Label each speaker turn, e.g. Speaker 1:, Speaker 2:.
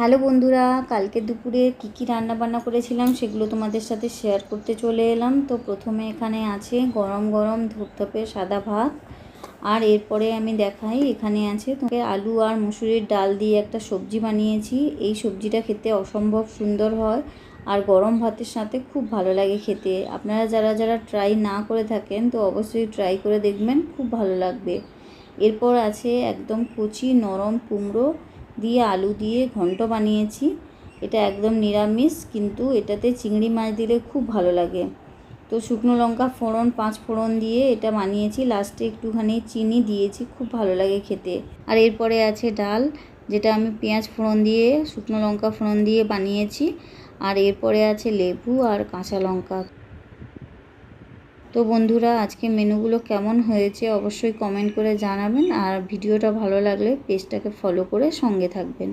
Speaker 1: Hello বন্ধুরা, কালকে দুপুরে কী কী রান্না বান্না করেছিলাম সেগুলো তোমাদের সাথে শেয়ার করতে চলে এলাম। তো প্রথমে এখানে আছে গরম গরম ধূপধাপে সাদা ভাত, আর এরপরে আমি দেখাই এখানে আছে তোকে আলু আর মুসুরির ডাল দিয়ে একটা সবজি বানিয়েছি। এই সবজিটা খেতে অসম্ভব সুন্দর হয় আর গরম ভাতের সাথে খুব ভালো লাগে খেতে। আপনারা যারা যারা ট্রাই না করে থাকেন তো অবশ্যই ট্রাই করে দেখবেন, খুব ভালো লাগবে। এরপর আছে একদম কচি নরম কুমড়ো দিয়ে আলু দিয়ে ঘন্ট বানিয়েছি। এটা একদম নিরামিষ, কিন্তু এটাতে চিংড়ি মাছ দিলে খুব ভালো লাগে। তো শুকনো লঙ্কা ফোড়ন, পাঁচ ফোড়ন দিয়ে এটা বানিয়েছি। লাস্টে একটুখানি চিনি দিয়েছি, খুব ভালো লাগে খেতে। আর এরপরে আছে ডাল, যেটা আমি পেঁয়াজ ফোড়ন দিয়ে, শুকনো লঙ্কা ফোড়ন দিয়ে বানিয়েছি। আর এরপরে আছে লেবু আর কাঁচা লঙ্কা। তো বন্ধুরা, আজকে মেনুগুলো কেমন হয়েছে অবশ্যই কমেন্ট করে জানাবেন আর ভিডিওটা ভালো লাগলে পেজটাকে ফলো করে সঙ্গে থাকবেন।